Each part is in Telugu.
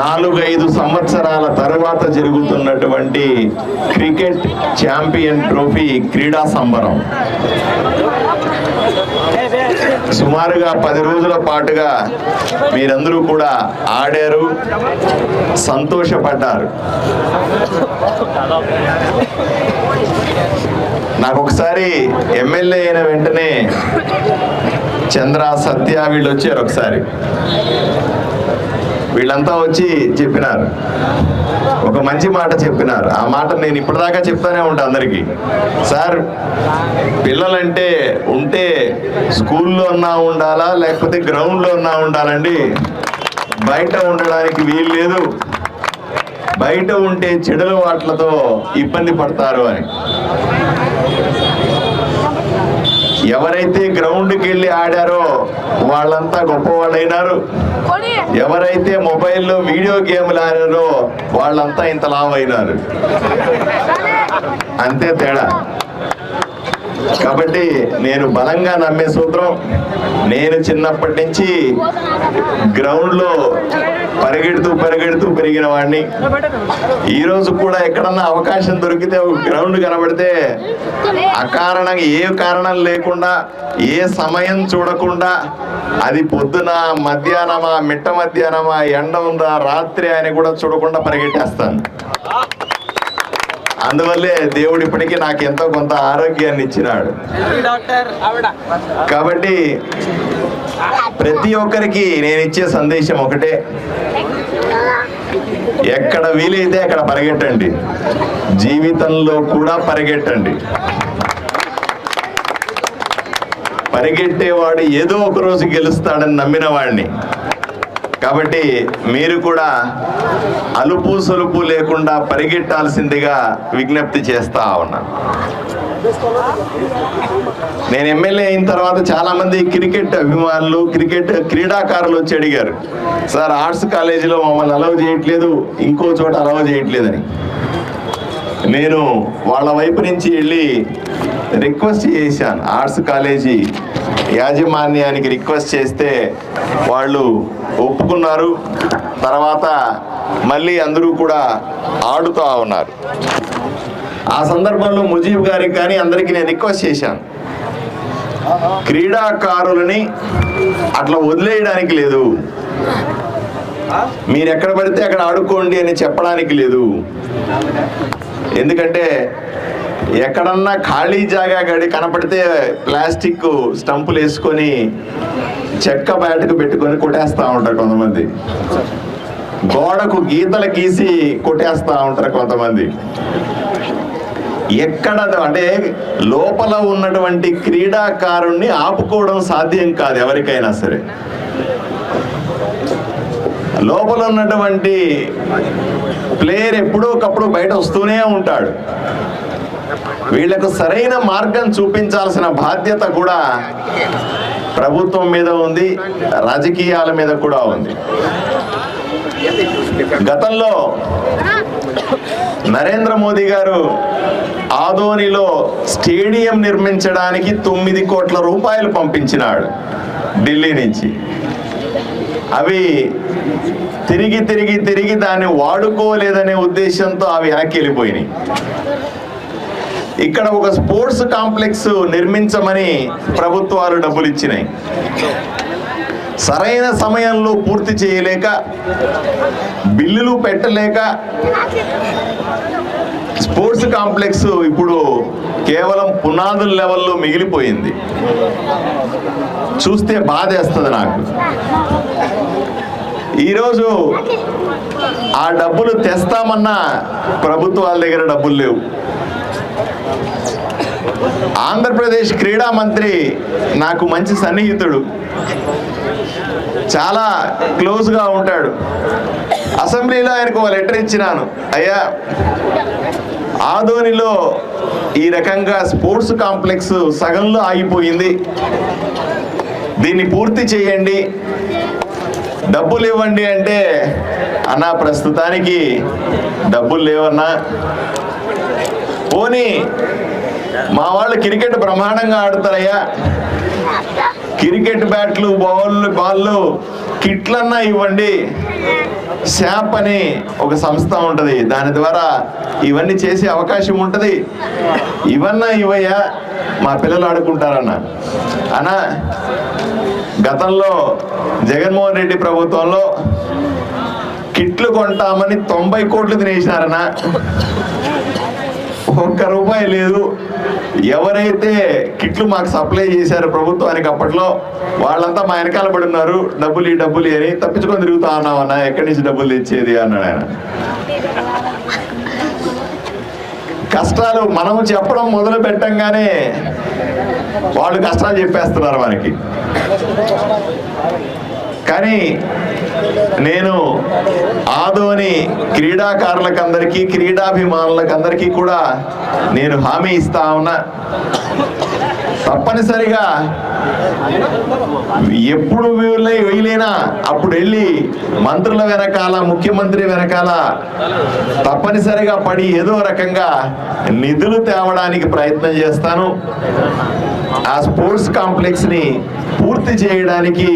నాలుగైదు సంవత్సరాల తరువాత జరుగుతున్నటువంటి క్రికెట్ ఛాంపియన్ ట్రోఫీ క్రీడా సంబరం. సుమారుగా పది రోజుల పాటుగా మీరందరూ కూడా ఆడారు సంతోషపడ్డారు. నాకు ఒకసారి ఎమ్మెల్యే అయిన వెంటనే చంద్ర సత్య వీళ్ళు వచ్చారు ఒకసారి వీళ్ళంతా వచ్చి చెప్పినారు. ఒక మంచి మాట చెప్పినారు. ఆ మాట నేను ఇప్పటిదాకా చెప్తానే ఉంటా అందరికీ. సార్ పిల్లలంటే ఉంటే స్కూల్లో ఉన్నా ఉండాలా లేకపోతే గ్రౌండ్లో ఉన్నా ఉండాలండి. బయట ఉండడానికి వీలు లేదు. బయట ఉంటే చెడుల వాట్లతో ఇబ్బంది పడతారు అని. ఎవరైతే గ్రౌండ్కి వెళ్ళి ఆడారో వాళ్ళంతా గొప్పవాళ్ళైనారు. ఎవరైతే మొబైల్లో వీడియో గేమ్లు ఆడారో వాళ్ళంతా ఇంత లావైనారు. అంతే తేడా. కాబట్టి నేను బలంగా నమ్మే సూత్రం నేను చిన్నప్పటి నుంచి గ్రౌండ్లో పరిగెడుతూ పరిగెడుతూ పెరిగిన వాడిని. ఈరోజు కూడా ఎక్కడన్నా అవకాశం దొరికితే ఒక గ్రౌండ్ కనబడితే అకారణంగా ఏ కారణం లేకుండా ఏ సమయం చూడకుండా అది పొద్దున మధ్యాహ్నమా మిట్ట మధ్యాహ్నమా ఎండ ఉందా రాత్రి అని కూడా చూడకుండా పరిగెట్టేస్తాను. అందువల్లే దేవుడు ఇప్పటికీ నాకు ఎంతో కొంత ఆరోగ్యాన్ని ఇచ్చినాడు. కాబట్టి ప్రతి ఒక్కరికి నేను ఇచ్చే సందేశం ఒకటే. ఎక్కడ వీలైతే అక్కడ పరిగెట్టండి. జీవితంలో కూడా పరిగెట్టండి. పరిగెట్టేవాడు ఏదో ఒక రోజు గెలుస్తాడని నమ్మిన వాడిని. కాబట్టి మీరు కూడా అలుపు సొలుపు లేకుండా పరిగెట్టాల్సిందిగా విజ్ఞప్తి చేస్తా ఉన్నాను. నేను ఎమ్మెల్యే అయిన తర్వాత చాలా మంది క్రికెట్ అభిమానులు క్రికెట్ క్రీడాకారులు వచ్చి అడిగారు సార్ ఆర్ట్స్ కాలేజీలో మమ్మల్ని అలవ్ చేయట్లేదు ఇంకో చోట అలవ్ చేయట్లేదని. నేను వాళ్ళ వైపు నుంచి వెళ్ళి రిక్వెస్ట్ చేశాను. ఆర్ట్స్ కాలేజీ యాజమాన్యానికి రిక్వెస్ట్ చేస్తే వాళ్ళు ఒప్పుకున్నారు. తర్వాత మళ్ళీ అందరూ కూడా ఆడుతూ ఉన్నారు. ఆ సందర్భంలో ముజీబ్ గారికి కానీ అందరికీ నేను రిక్వెస్ట్ చేశాను. క్రీడాకారులని అట్లా వదిలేయడానికి లేదు. మీరు ఎక్కడ పడితే అక్కడ ఆడుకోండి అని చెప్పడానికి లేదు. ఎందుకంటే ఎక్కడన్నా ఖాళీ జాగా గడి కనపడితే ప్లాస్టిక్ స్టంపులు వేసుకొని చెక్క బయటకు పెట్టుకొని కొట్టేస్తూ ఉంటారు కొంతమంది. గోడకు గీతలు గీసి కొట్టేస్తూ ఉంటారు కొంతమంది. ఎక్కడ అంటే లోపల ఉన్నటువంటి క్రీడాకారుణ్ణి ఆపుకోవడం సాధ్యం కాదు ఎవరికైనా సరే. లోపల ఉన్నటువంటి ప్లేయర్ ఎప్పుడో ఒకప్పుడు బయట వస్తూనే ఉంటాడు. వీళ్ళకు సరైన మార్గం చూపించాల్సిన బాధ్యత కూడా ప్రభుత్వం మీద ఉంది రాజకీయాల మీద కూడా ఉంది. గతంలో నరేంద్ర మోదీ గారు ఆదోనిలో స్టేడియం నిర్మించడానికి తొమ్మిది కోట్ల రూపాయలు పంపించినాడు ఢిల్లీ నుంచి. అవి తిరిగి తిరిగి తిరిగి దాన్ని వాడుకోలేదనే ఉద్దేశంతో అవి వెనక్కి వెళ్ళిపోయినాయి. ఇక్కడ ఒక స్పోర్ట్స్ కాంప్లెక్స్ నిర్మించమని ప్రభుత్వాలు డబ్బులు ఇచ్చినాయి. సరైన సమయంలో పూర్తి చేయలేక బిల్లులు పెట్టలేక స్పోర్ట్స్ కాంప్లెక్స్ ఇప్పుడు కేవలం పునాదుల లెవెల్లో మిగిలిపోయింది. చూస్తే బాధేస్తుంది నాకు. ఈరోజు ఆ డబ్బులు తెస్తామన్నా ప్రభుత్వాల దగ్గర డబ్బులు లేవు. ఆంధ్రప్రదేశ్ క్రీడా మంత్రి నాకు మంచి సన్నిహితుడు. చాలా క్లోజ్గా ఉంటాడు. అసెంబ్లీలో ఆయనకు ఒక లెటర్ ఇచ్చినాను. అయ్యా ఆదోనిలో ఈ రకంగా స్పోర్ట్స్ కాంప్లెక్స్ సగంలో ఆగిపోయింది. దీన్ని పూర్తి చేయండి. డబ్బులు ఇవ్వండి అంటే అన్నా ప్రస్తుతానికి డబ్బులు లేవన్నా. పోనీ మా వాళ్ళు క్రికెట్ బ్రహ్మాండంగా ఆడతారయ్యా. క్రికెట్ బ్యాట్లు బాల్ బాళ్ళు కిట్లన్నా ఇవ్వండి. శాప్ అని ఒక సంస్థ ఉంటుంది. దాని ద్వారా ఇవన్నీ చేసే అవకాశం ఉంటుంది. ఇవన్నా ఇవయ్యా మా పిల్లలు ఆడుకుంటారన్న. అన్నా గతంలో జగన్మోహన్ రెడ్డి ప్రభుత్వంలో కిట్లు కొంటామని తొంభై కోట్లు తినేసినారనా ఒక్క రూపాయి లేదు. ఎవరైతే కిట్లు మాకు సప్లై చేశారో ప్రభుత్వానికి అప్పట్లో వాళ్ళంతా మా వెనకాల పడి ఉన్నారు. డబ్బులు ఈ డబ్బులు అని తప్పించుకొని తిరుగుతా ఉన్నాం అన్న? ఎక్కడి నుంచి డబ్బులు తెచ్చేది అన్నాడు ఆయన. కష్టాలు మనం చెప్పడం మొదలు పెట్టంగానే వాళ్ళు కష్టాలు చెప్పేస్తున్నారు మనకి. కానీ నేను ఆదోని క్రీడాకారులకందరికీ క్రీడాభిమానులకందరికీ కూడా నేను హామీ ఇస్తా ఉన్నా. తప్పనిసరిగా ఎప్పుడు వీలై వీలైనా అప్పుడు వెళ్ళి మంత్రుల వెనకాల ముఖ్యమంత్రి వెనకాల తప్పనిసరిగా పడి ఏదో రకంగా నిధులు తేవడానికి ప్రయత్నం చేస్తాను. ఆ స్పోర్ట్స్ కాంప్లెక్స్ని పూర్తి చేయడానికి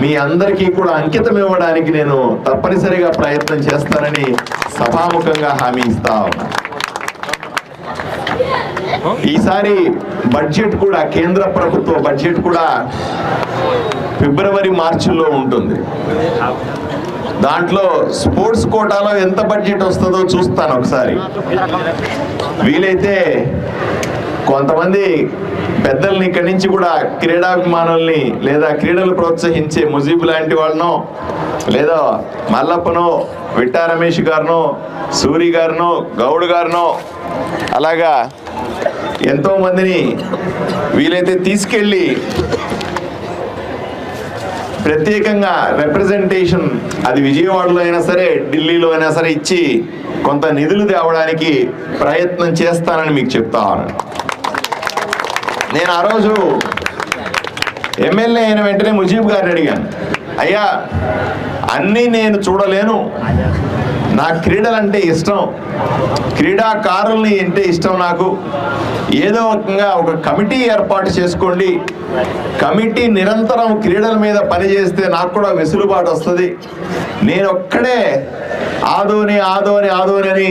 మీ అందరికీ కూడా అంకితం ఇవ్వడానికి నేను తప్పనిసరిగా ప్రయత్నం చేస్తానని సభాముఖంగా హామీ ఇస్తా ఈసారి బడ్జెట్ కూడా కేంద్ర ప్రభుత్వ బడ్జెట్ కూడా ఫిబ్రవరి మార్చిలో ఉంటుంది. దాంట్లో స్పోర్ట్స్ కోటాలో ఎంత బడ్జెట్ వస్తుందో చూస్తాను ఒకసారి. వీలైతే కొంతమంది పెద్దల్ని ఇక్కడి నుంచి కూడా క్రీడాభిమానుల్ని లేదా క్రీడలు ప్రోత్సహించే ముజీబ్ లాంటి వాళ్ళనో లేదా మల్లప్పనో విట్టా రమేష్ గారినో సూరి గారినో గౌడ్ గారినో అలాగా ఎంతో మందిని వీలైతే తీసుకెళ్ళి ప్రత్యేకంగా రిప్రజెంటేషన్ అది విజయవాడలో అయినా సరే ఢిల్లీలో అయినా సరే ఇచ్చి కొంత నిధులు తేవడానికి ప్రయత్నం చేస్తానని మీకు చెప్తా నేను ఆ రోజు ఎమ్మెల్యే అయిన వెంటనే ముజీబ్ గారిని అడిగాను. అయ్యా అన్నీ నేను చూడలేను. నా క్రీడలంటే ఇష్టం. క్రీడాకారుల్ని అంటే ఇష్టం నాకు. ఏదో రకంగా ఒక కమిటీ ఏర్పాటు చేసుకోండి. కమిటీ నిరంతరం క్రీడల మీద పనిచేస్తే నాకు కూడా వెసులుబాటు వస్తుంది. నేను ఒక్కడే ఆదోని ఆదోని ఆదోని అని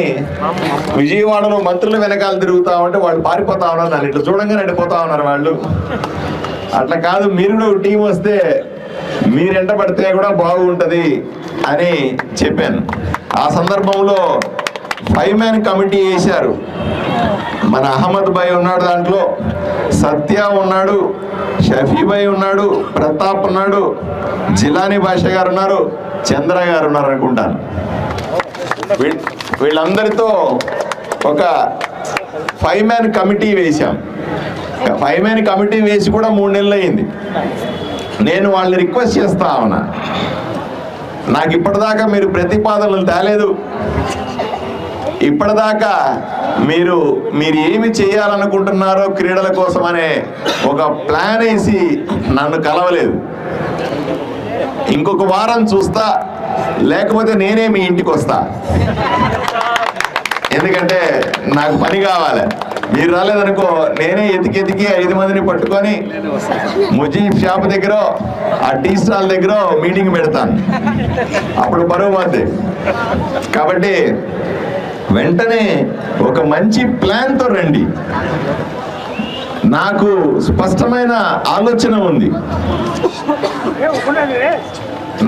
విజయవాడలో మంత్రుల వెనకాల తిరుగుతా ఉంటే వాళ్ళు పారిపోతా ఉన్నారు నన్ను. ఇట్లా చూడంగా నడిపోతా ఉన్నారు వాళ్ళు. అట్లా కాదు మీరు కూడా టీం వస్తే మీరు ఎంట పడితే కూడా బాగుంటుంది అని చెప్పాను. ఆ సందర్భంలో ఫైవ్ మ్యాన్ కమిటీ వేశారు. మన అహ్మద్ భాయ్ ఉన్నాడు దాంట్లో సత్య ఉన్నాడు షఫీ భాయ్ ఉన్నాడు ప్రతాప్ ఉన్నాడు జిలానీ భాష గారు ఉన్నారు చంద్ర గారు ఉన్నారు అనుకుంటాను. వీ- వీళ్ళందరితో ఒక ఫైవ్ మ్యాన్ కమిటీ వేశాం. ఫైవ్ మ్యాన్ కమిటీ వేసి కూడా మూడు నెలలు అయింది నేను వాళ్ళని రిక్వెస్ట్ చేస్తా ఉన్నా. నాకు ఇప్పటిదాకా మీరు ప్రతిపాదనలు తేలేదు. ఇప్పటిదాకా మీరు మీరు ఏమి చేయాలనుకుంటున్నారో క్రీడల కోసం అనే ఒక ప్లాన్ వేసి నన్ను కలవలేదు. ఇంకొక వారం చూస్తా లేకపోతే నేనే మీ ఇంటికి వస్తా. ఎందుకంటే నాకు పని కావాలి. మీరు రాలేదనుకో నేనే ఎతికి ఎతికి ఐదు మందిని పట్టుకొని ముజీబ్ షాప్ దగ్గర ఆ టీ స్టాల్ దగ్గర మీటింగ్ పెడతాను. అప్పుడు బరువు పోద్ది కాబట్టి వెంటనే ఒక మంచి ప్లాన్తో రండి. నాకు స్పష్టమైన ఆలోచన ఉంది.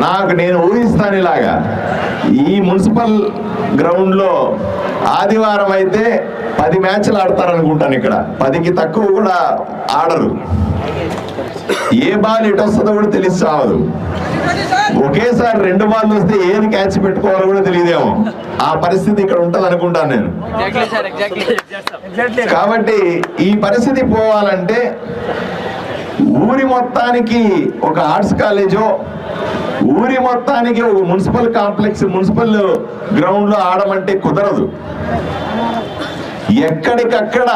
నాకు నేను ఊహిస్తాను ఇలాగా ఈ మున్సిపల్ గ్రౌండ్లో ఆదివారం అయితే పది మ్యాచ్లు ఆడతారనుకుంటాను ఇక్కడ. పదికి తక్కువ కూడా ఆడరు. ఏ బాల్ ఎటు వస్తుందో కూడా తెలిసి చావదు ఒకేసారి రెండు బాల్ వస్తే ఏది క్యాచ్ పెట్టుకోవాలో కూడా తెలియదేమో. ఆ పరిస్థితి ఇక్కడ ఉంటది అనుకుంటాను నేను ఎగ్జాక్ట్లీ సార్ ఎగ్జాక్ట్లీ కాబట్టి ఈ పరిస్థితి పోవాలంటే ఊరి మొత్తానికి ఒక ఆర్ట్స్ కాలేజో ఊరి మొత్తానికి ఒక మున్సిపల్ కాంప్లెక్స్ మున్సిపల్ గ్రౌండ్లో ఆడమంటే కుదరదు. ఎక్కడికక్కడ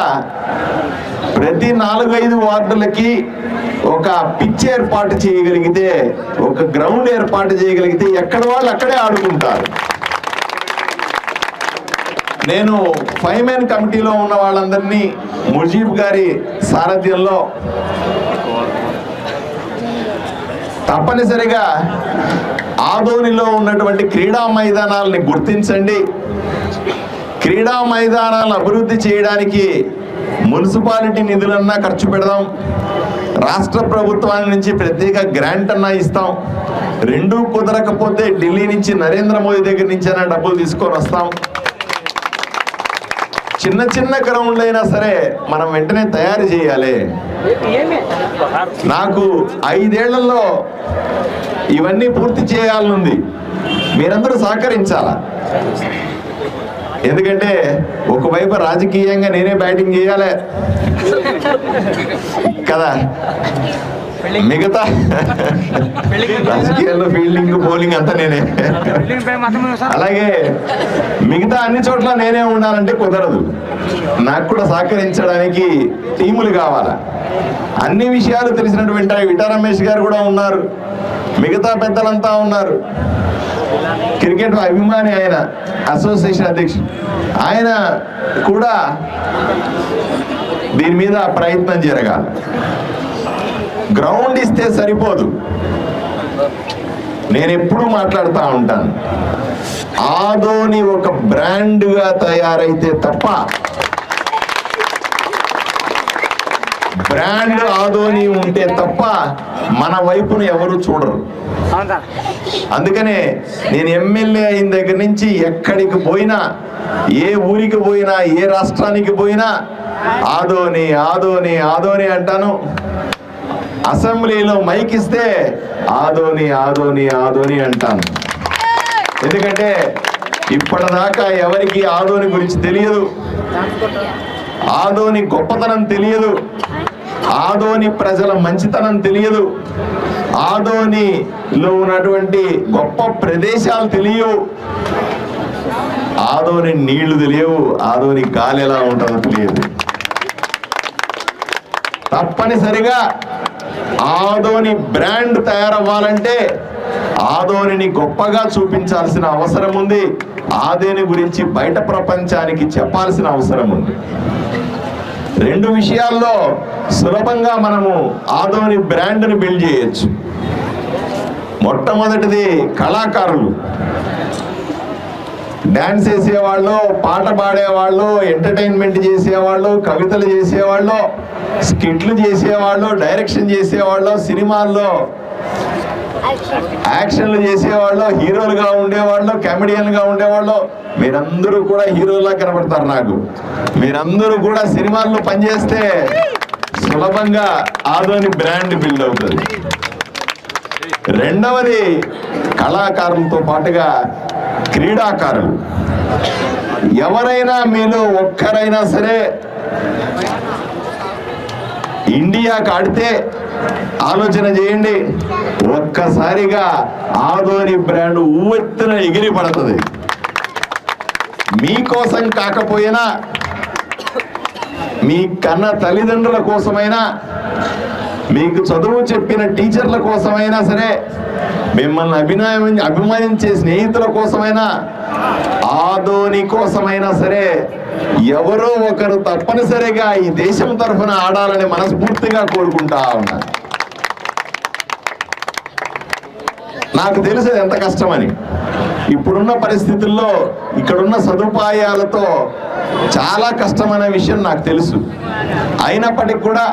ప్రతి నాలుగైదు వార్డులకి ఒక పిచ్ ఏర్పాటు చేయగలిగితే ఒక గ్రౌండ్ ఏర్పాటు చేయగలిగితే ఎక్కడ వాళ్ళు అక్కడే ఆడుకుంటారు. నేను ఫైవ్ మెన్ కమిటీలో ఉన్న వాళ్ళందరినీ ముజీబ్ గారి సారథ్యంలో తప్పనిసరిగా ఆదోనిలో ఉన్నటువంటి క్రీడా మైదానాలని గుర్తించండి. క్రీడా మైదానాలను అభివృద్ధి చేయడానికి మున్సిపాలిటీ నిధులన్నా ఖర్చు పెడదాం. రాష్ట్ర ప్రభుత్వాల నుంచి ప్రత్యేక గ్రాంట్ అన్నా ఇస్తాం. రెండూ కుదరకపోతే ఢిల్లీ నుంచి నరేంద్ర మోదీ దగ్గర నుంచి అయినా డబ్బులు తీసుకొని వస్తాం. చిన్న చిన్న గ్రౌండ్లు అయినా సరే మనం వెంటనే తయారు చేయాలి. నాకు ఐదేళ్ళలో ఇవన్నీ పూర్తి చేయాలనుంది. మీరందరూ సహకరించాలా? ఎందుకంటే ఒకవైపు రాజకీయంగా నేనే బ్యాటింగ్ చేయాలి. కదా? మిగతా రాజకీయాల్లో ఫీల్డింగ్ బౌలింగ్ అంతా నేనే. అలాగే మిగతా అన్ని చోట్ల నేనే ఉండాలంటే కుదరదు. నాకు కూడా సహకరించడానికి టీములు కావాలా. అన్ని విషయాలు తెలిసినటువంటి విటా రమేష్ గారు కూడా ఉన్నారు. మిగతా పెద్దలంతా ఉన్నారు. క్రికెట్ అభిమాని ఆయన అసోసియేషన్ అధ్యక్షుడు. ఆయన కూడా దీని మీద ప్రయత్నం జరగాలి. గ్రౌండ్ ఇస్తే సరిపోదు. నేను ఎప్పుడూ మాట్లాడుతూ ఉంటాను. ఆదోని ఒక బ్రాండ్గా తయారైతే తప్ప బ్రాండ్ ఆదోని ఉంటే తప్ప మన వైపును ఎవరు చూడరు. అందుకనే నేను ఎమ్మెల్యే అయిన దగ్గర నుంచి ఎక్కడికి పోయినా ఏ ఊరికి పోయినా ఏ రాష్ట్రానికి పోయినా ఆదోని ఆదోని ఆదోని అంటాను. అసెంబ్లీలో మైక్ ఇస్తే ఆదోని ఆదోని ఆదోని అంటాను. ఎందుకంటే ఇప్పటిదాకా ఎవరికి ఆదోని గురించి తెలియదు. ఆదోని గొప్పతనం తెలియదు. ఆదోని ప్రజల మంచితనం తెలియదు. ఆదోనిలో ఉన్నటువంటి గొప్ప ప్రదేశాలు తెలియవు. ఆదోని నీళ్ళు తెలియవు. ఆదోని గాలి ఎలా ఉంటుందో తెలియదు. తప్పనిసరిగా ఆదోని బ్రాండ్ తయారవ్వాలంటే ఆదోనిని గొప్పగా చూపించాల్సిన అవసరం ఉంది. ఆదోని గురించి బయట ప్రపంచానికి చెప్పాల్సిన అవసరం ఉంది. రెండు విషయాల్లో సులభంగా మనము ఆదోని బ్రాండ్ని బిల్డ్ చేయొచ్చు. మొట్టమొదటిది కళాకారులు. డ్యాన్స్ చేసేవాళ్ళు పాట పాడేవాళ్ళు ఎంటర్టైన్మెంట్ చేసేవాళ్ళు కవితలు చేసేవాళ్ళు స్కిట్లు చేసేవాళ్ళు డైరెక్షన్ చేసేవాళ్ళు సినిమాల్లో యాక్షన్లు చేసేవాళ్ళు హీరోలుగా ఉండేవాళ్ళు కామెడియన్గా ఉండేవాళ్ళు. మీరందరూ కూడా హీరోలా కనబడతారు నాకు. మీరందరూ కూడా సినిమాల్లో పనిచేస్తే సులభంగా ఆదోని బ్రాండ్ బిల్డ్ అవుతుంది. రెండవది కళాకారులతో పాటుగా క్రీడాకారులు. ఎవరైనా మీలో ఒక్కరైనా సరే ఇండియాకి ఆడితే ఆలోచన చేయండి. ఒక్కసారిగా ఆదోని బ్రాండ్ ఊవెత్తున ఎగిరి పడుతుంది. మీకోసం కాకపోయినా మీ కన్న తల్లిదండ్రుల కోసమైనా మీకు చదువు చెప్పిన టీచర్ల కోసమైనా సరే మిమ్మల్ని అభినయం అభిమానించే స్నేహితుల కోసమైనా ఆదోని కోసమైనా సరే ఎవరో ఒకరు తప్పనిసరిగా ఈ దేశం తరఫున ఆడాలని మనస్ఫూర్తిగా కోరుకుంటా ఉన్నారు నాకు తెలుసు ఎంత కష్టమని. ఇప్పుడున్న పరిస్థితుల్లో ఇక్కడున్న సదుపాయాలతో చాలా కష్టమైన విషయం నాకు తెలుసు. అయినప్పటికీ కూడా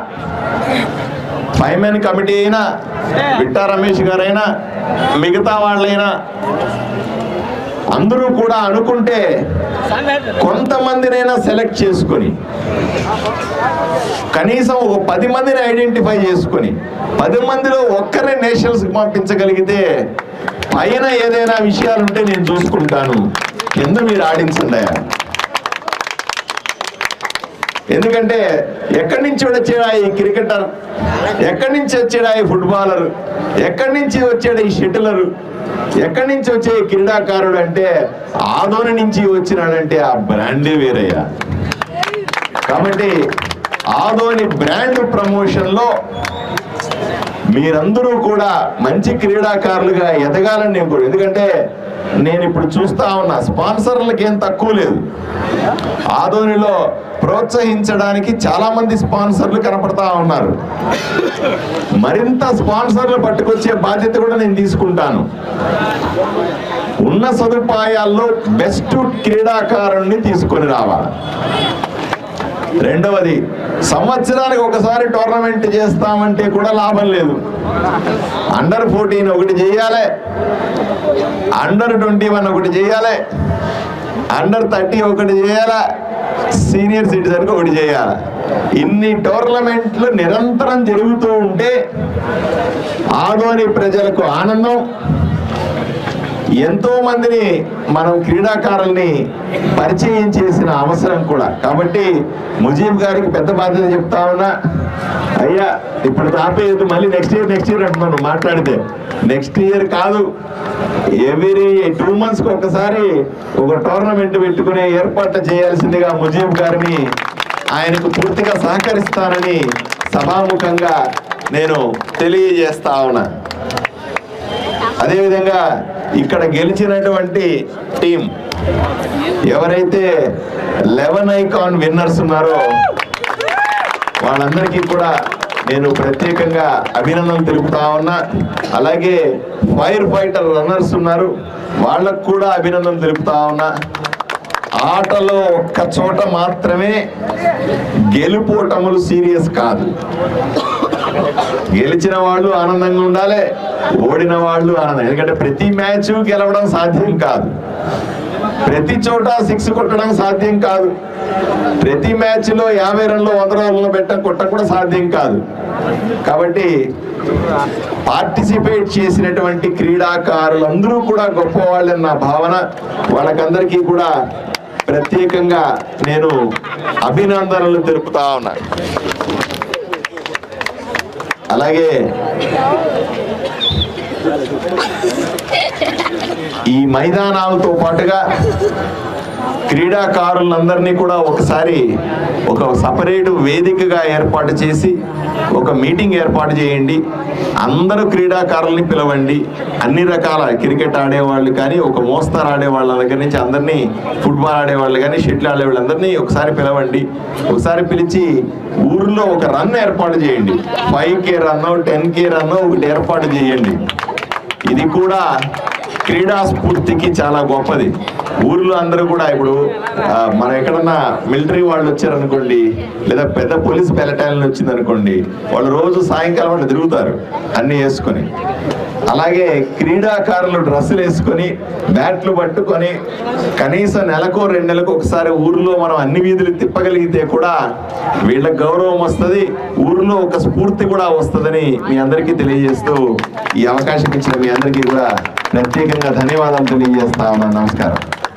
ఫైమెన్ కమిటీ అయినా విట్టా రమేష్ గారైనా మిగతా వాళ్ళైనా అందరూ కూడా అనుకుంటే కొంతమందినైనా సెలెక్ట్ చేసుకొని కనీసం ఒక పది మందిని ఐడెంటిఫై చేసుకొని పది మందిలో ఒక్కరిని నేషనల్స్కి పంపించగలిగితే పైన ఏదైనా విషయాలు ఉంటే నేను చూసుకుంటాను. కింద మీరు ఆడించండి ఎందుకంటే ఎక్కడి నుంచి వచ్చాడా ఈ క్రికెటర్? ఎక్కడి నుంచి వచ్చాడా ఈ ఫుట్బాలర్? ఎక్కడి నుంచి వచ్చాడు ఈ షటిలరు? ఎక్కడి నుంచి వచ్చే ఈ క్రీడాకారుడు అంటే ఆదోని నుంచి వచ్చినాడంటే ఆ బ్రాండే వేరయ్యా. కాబట్టి ఆదోని బ్రాండ్ ప్రమోషన్లో మీరందరూ కూడా మంచి క్రీడాకారులుగా ఎదగాలని నేను కూడా ఎందుకంటే నేను ఇప్పుడు చూస్తా ఉన్నా స్పాన్సర్లకి ఏం తక్కువ లేదు. ఆదోనిలో ప్రోత్సహించడానికి చాలా మంది స్పాన్సర్లు కనపడతా ఉన్నారు. మరింత స్పాన్సర్లు పట్టుకొచ్చే బాధ్యత కూడా నేను తీసుకుంటాను. ఉన్న సదుపాయాల్లో బెస్ట్ క్రీడాకారుణ్ణి తీసుకొని రావాలి. రెండవది సంవత్సరానికి ఒకసారి టోర్నమెంట్ చేస్తామంటే కూడా లాభం లేదు. అండర్ ఫోర్టీన్ ఒకటి చేయాలి. అండర్ ట్వంటీ వన్ ఒకటి చేయాలి. అండర్ థర్టీ ఒకటి చేయాలా. సీనియర్ సిటిజన్కి ఒకటి చేయాలి. ఇన్ని టోర్నమెంట్లు నిరంతరం జరుగుతూ ఉంటే ఆదోని ప్రజలకు ఆనందం ఎంతో మందిని మనం క్రీడాకారుల్ని పరిచయం చేసిన అవసరం కూడా. కాబట్టి ముజీబ్ గారికి పెద్ద బాధ్యత చెప్తా ఉన్నా. అయ్యా ఇప్పుడు తాపేయద్దు మళ్ళీ నెక్స్ట్ ఇయర్ నెక్స్ట్ ఇయర్ అంటున్నాను మాట్లాడితే. నెక్స్ట్ ఇయర్ కాదు ఎవ్రీ టూ మంత్స్కి ఒకసారి ఒక టోర్నమెంట్ పెట్టుకునే ఏర్పాట్లు చేయాల్సిందిగా ముజీబ్ గారిని ఆయనకు పూర్తిగా సహకరిస్తానని సభాముఖంగా నేను తెలియజేస్తా ఉన్నా. అదేవిధంగా ఇక్కడ గెలిచినటువంటి టీం ఎవరైతే లెవెన్ ఐకాన్ విన్నర్స్ ఉన్నారో వాళ్ళందరికీ కూడా నేను ప్రత్యేకంగా అభినందనలు తెలుపుతా ఉన్నా. అలాగే ఫైర్ ఫైటర్ రన్నర్స్ ఉన్నారు. వాళ్ళకు కూడా అభినందనలు తెలుపుతా ఉన్నా. ఆటలో ఒక్క చోట మాత్రమే గెలుపోటములు సీరియస్ కాదు. గెలిచిన వాళ్ళు ఆనందంగా ఉండాలి ఓడిన వాళ్ళు ఆనందం. ఎందుకంటే ప్రతి మ్యాచ్ గెలవడం సాధ్యం కాదు. ప్రతి చోట సిక్స్ కొట్టడం సాధ్యం కాదు. ప్రతి మ్యాచ్లో యాభై రన్లు వంద రన్లు పెట్టడం కొట్ట కూడా సాధ్యం కాదు. కాబట్టి పార్టిసిపేట్ చేసినటువంటి క్రీడాకారులందరూ కూడా గొప్పవాళ్ళని నా భావన. వాళ్ళకందరికీ కూడా ప్రత్యేకంగా నేను అభినందనలు తెలుపుతా ఉన్నా. అలాగే ఈ మైదానాలతో పాటుగా క్రీడాకారులందరినీ కూడా ఒకసారి ఒక సపరేట్ వేదికగా ఏర్పాటు చేసి ఒక మీటింగ్ ఏర్పాటు చేయండి. అందరూ క్రీడాకారుల్ని పిలవండి. అన్ని రకాల క్రికెట్ ఆడేవాళ్ళు కానీ ఒక మోస్తరు ఆడేవాళ్ళ దగ్గర నుంచి అందరినీ ఫుట్బాల్ ఆడేవాళ్ళు కానీ షటిల్ ఆడేవాళ్ళందరినీ ఒకసారి పిలవండి. ఒకసారి పిలిచి ఊర్లో ఒక రన్ ఏర్పాటు చేయండి. Five K run ten K run ఒకటి ఏర్పాటు చేయండి. ఇది కూడా క్రీడా స్ఫూర్తికి చాలా గొప్పది. ఊర్లో అందరూ కూడా ఇప్పుడు మన మనం ఎక్కడన్నా మిలిటరీ వాళ్ళు వచ్చారనుకోండి లేదా పెద్ద పోలీస్ బెలటాలియన్ వచ్చింది అనుకోండి వాళ్ళు రోజు సాయంకాలం వాళ్ళు తిరుగుతారు అన్ని వేసుకొని. అలాగే క్రీడాకారులు డ్రెస్సులు వేసుకొని బ్యాట్లు పట్టుకొని కనీసం నెలకు రెండు నెలలకు ఒకసారి ఊర్లో మనం అన్ని వీధులు తిప్పగలిగితే కూడా వీళ్ళకి గౌరవం వస్తుంది ఊర్లో ఒక స్ఫూర్తి కూడా వస్తుందని మీ అందరికీ తెలియజేస్తూ ఈ అవకాశం ఇచ్చిన మీ అందరికీ కూడా ప్రత్యేకంగా ధన్యవాదాలు తెలియజేస్తా ఉన్నాను. నమస్కారం.